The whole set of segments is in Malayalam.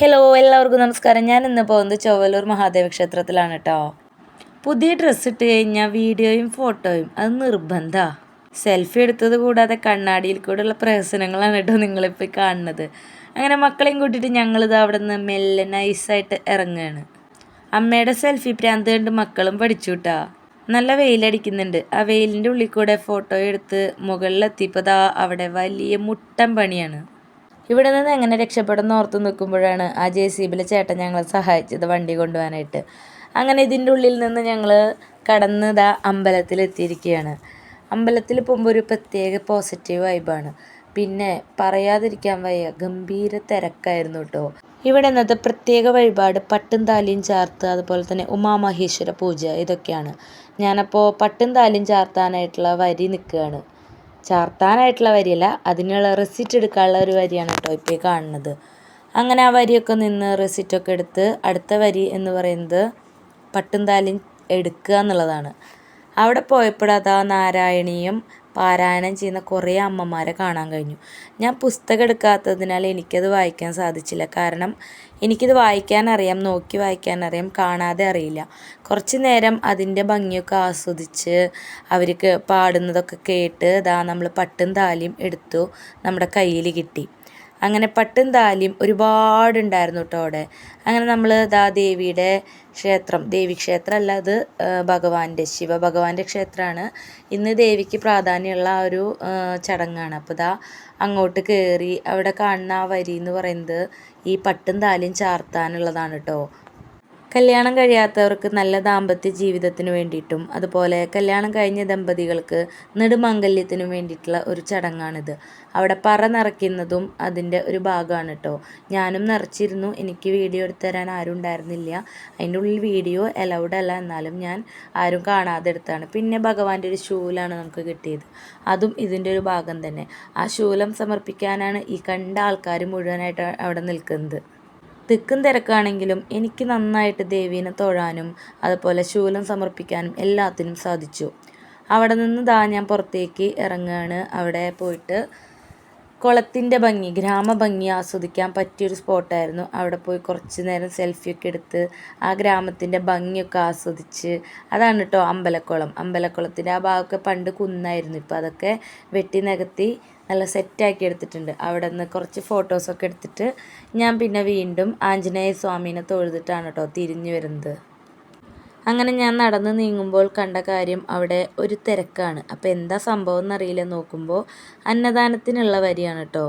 ഹലോ എല്ലാവർക്കും നമസ്കാരം. ഞാൻ ഇന്ന് പോകുന്നത് ചൊവ്വലൂർ മഹാദേവ ക്ഷേത്രത്തിലാണ് കേട്ടോ പുതിയ ഡ്രസ്സ് ഇട്ട് കഴിഞ്ഞാൽ വീഡിയോയും ഫോട്ടോയും അത് നിർബന്ധമാണ് സെൽഫി എടുത്തത് കൂടാതെ കണ്ണാടിയിൽ കൂടെയുള്ള പ്രഹസനങ്ങളാണ് കേട്ടോ നിങ്ങളിപ്പോൾ കാണുന്നത്. അങ്ങനെ മക്കളെയും കൂട്ടിയിട്ട് ഞങ്ങളിത് അവിടെ നിന്ന് മെല്ലെ നൈസായിട്ട് ഇറങ്ങുകയാണ് അമ്മയുടെ സെൽഫി പ്രാന്ത് കണ്ട് മക്കളും പഠിച്ചു കേട്ടോ നല്ല വെയിലടിക്കുന്നുണ്ട് ആ വെയിലിന്റെ ഉള്ളിൽ കൂടെ ഫോട്ടോ എടുത്ത് മുകളിലെത്തിയപ്പോൾ അവിടെ വലിയ മുട്ടൻ പണിയാണ്. ഇവിടെ നിന്ന് എങ്ങനെ രക്ഷപ്പെടുന്ന ഓർത്ത് നിൽക്കുമ്പോഴാണ് ആ ജെ സി ബിയിലെ ചേട്ടൻ ഞങ്ങളെ സഹായിച്ചത് വണ്ടി കൊണ്ടുപോകാനായിട്ട്. അങ്ങനെ ഇതിന്റെ ഉള്ളിൽ നിന്ന് ഞങ്ങൾ കടന്ന് ഇതാ അമ്പലത്തിലെത്തിയിരിക്കുകയാണ് അമ്പലത്തിൽ പോകുമ്പോൾ ഒരു പ്രത്യേക പോസിറ്റീവ് വൈബാണ്. പിന്നെ പറയാതിരിക്കാൻ വയ്യ ഗംഭീര തിരക്കായിരുന്നു കേട്ടോ. ഇവിടെ ഇന്നത്തെ പ്രത്യേക വഴിപാട് പട്ടും താലിയും ചാർത്ത് അതുപോലെ തന്നെ ഉമാമഹേശ്വര പൂജ ഇതൊക്കെയാണ്. ഞാനപ്പോൾ പട്ടും താലിയും ചാർത്താനായിട്ടുള്ള വരി നിൽക്കുകയാണ്. ചാർത്താനായിട്ടുള്ള വരിയല്ല. അതിനുള്ള റെസിറ്റ് എടുക്കാനുള്ള ഒരു വരിയാണ് കേട്ടോ ഇപ്പോൾ കാണുന്നത്. അങ്ങനെ ആ വരിയൊക്കെ നിന്ന് റെസിറ്റൊക്കെ എടുത്ത് അടുത്ത വരി എന്ന് പറയുന്നത് പട്ടും താലിയും എടുക്കുക എന്നുള്ളതാണ്. അവിടെ പോയപ്പോഴതാ നാരായണീയം പാരായണം ചെയ്യുന്ന കുറേ അമ്മമാരെ കാണാൻ കഴിഞ്ഞു. ഞാൻ പുസ്തകം എടുക്കാത്തതിനാൽ എനിക്കത് വായിക്കാൻ സാധിച്ചില്ല. കാരണം എനിക്കിത് വായിക്കാൻ അറിയാം നോക്കി വായിക്കാൻ അറിയാം കാണാതെ അറിയില്ല. കുറച്ച് നേരം അതിന്റെ ഭംഗിയൊക്കെ ആസ്വദിച്ച് അവർക്ക് പാടുന്നതൊക്കെ കേട്ട് ഇതാ നമ്മൾ പട്ടും താലിയും എടുത്തു നമ്മുടെ കയ്യിൽ കിട്ടി. അങ്ങനെ പട്ടും താലിയും ഒരുപാടുണ്ടായിരുന്നു കേട്ടോ അവിടെ. അങ്ങനെ നമ്മൾ ദാ ദേവിയുടെ ക്ഷേത്രം ദേവി ക്ഷേത്രമല്ല അത് ഭഗവാന്റെ ശിവ ഭഗവാന്റെ ക്ഷേത്രമാണ്. ഇന്ന് ദേവിക്ക് പ്രാധാന്യമുള്ള ആ ഒരു ചടങ്ങാണ്. അപ്പോൾ ദാ അങ്ങോട്ട് കയറി അവിടെ കാണുന്ന ആ വരി എന്ന് പറയുന്നത് ഈ പട്ടും താലിയും ചാർത്താനുള്ളതാണ് കേട്ടോ. കല്യാണം കഴിയാത്തവർക്ക് നല്ല ദാമ്പത്യ ജീവിതത്തിന് വേണ്ടിയിട്ടും അതുപോലെ കല്യാണം കഴിഞ്ഞ ദമ്പതികൾക്ക് നെടുമാംഗല്യത്തിനും വേണ്ടിയിട്ടുള്ള ഒരു ചടങ്ങാണിത്. അവിടെ പറ നിറയ്ക്കുന്നതും അതിന്റെ ഒരു ഭാഗമാണ് കേട്ടോ ഞാനും നിറച്ചിരുന്നു. എനിക്ക് വീഡിയോ എടുത്തു തരാൻ ആരും ഉണ്ടായിരുന്നില്ല. അതിന്റെ ഉള്ളിൽ വീഡിയോ അലൗഡ് അല്ല. എന്നാലും ഞാൻ ആരും കാണാതെ എടുത്താണ്. പിന്നെ ഭഗവാന്റെ ഒരു ശൂലാണ് നമുക്ക് കിട്ടിയത്. അതും ഇതിന്റെ ഒരു ഭാഗം തന്നെ. ആ ശൂലം സമർപ്പിക്കാനാണ് ഈ കണ്ട ആൾക്കാർ മുഴുവനായിട്ട് അവിടെ നിൽക്കുന്നത്. തിക്കും തിരക്കാണെങ്കിലും എനിക്ക് നന്നായിട്ട് ദേവീനെ തൊഴാനും അതുപോലെ ശൂലം സമർപ്പിക്കാനും എല്ലാത്തിനും സാധിച്ചു. അവിടെ നിന്ന് ദാ ഞാൻ പുറത്തേക്ക് ഇറങ്ങുകയാണ് അവിടെ പോയിട്ട് കുളത്തിന്റെ ഭംഗി ഗ്രാമഭംഗി ആസ്വദിക്കാൻ പറ്റിയൊരു സ്പോട്ടായിരുന്നു. അവിടെ പോയി കുറച്ച് നേരം സെൽഫിയൊക്കെ എടുത്ത് ആ ഗ്രാമത്തിന്റെ ഭംഗിയൊക്കെ ആസ്വദിച്ച് അതാണ് കേട്ടോ അമ്പലക്കുളം. അമ്പലക്കുളത്തിന്റെ ആ ഭാഗമൊക്കെ പണ്ട് കുന്നായിരുന്നു. ഇപ്പോൾ അതൊക്കെ വെട്ടി നികത്തി നല്ല സെറ്റാക്കി എടുത്തിട്ടുണ്ട്. അവിടെ നിന്ന് കുറച്ച് ഫോട്ടോസൊക്കെ എടുത്തിട്ട് ഞാൻ പിന്നെ വീണ്ടും ആഞ്ജനേയ സ്വാമീനെ തൊഴുതിട്ടാണ് കേട്ടോ തിരിഞ്ഞു വരുന്നത്. അങ്ങനെ ഞാൻ നടന്ന് നീങ്ങുമ്പോൾ കണ്ട കാര്യം അവിടെ ഒരു തിരക്കാണ്. അപ്പോൾ എന്താ സംഭവം എന്നറിയില്ല. നോക്കുമ്പോൾ അന്നദാനത്തിനുള്ള വരിയാണ് കേട്ടോ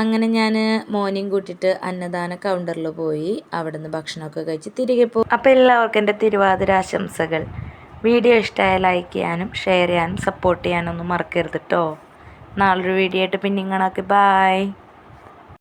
അങ്ങനെ ഞാൻ മോർണിംഗ് കൂട്ടിയിട്ട് അന്നദാന കൗണ്ടറിൽ പോയി. അവിടെ നിന്ന് ഭക്ഷണമൊക്കെ കഴിച്ച് തിരികെ പോകും അപ്പോൾ എല്ലാവർക്കും എന്റെ തിരുവാതിര ആശംസകൾ. വീഡിയോ ഇഷ്ടമായ ലൈക്ക് ചെയ്യാനും ഷെയർ ചെയ്യാനും സപ്പോർട്ട് ചെയ്യാനൊന്നും മറക്കരുത് കേട്ടോ നാളൊരു വീഡിയോ ആയിട്ട് പിന്നെ ഇങ്ങനെ ബായ്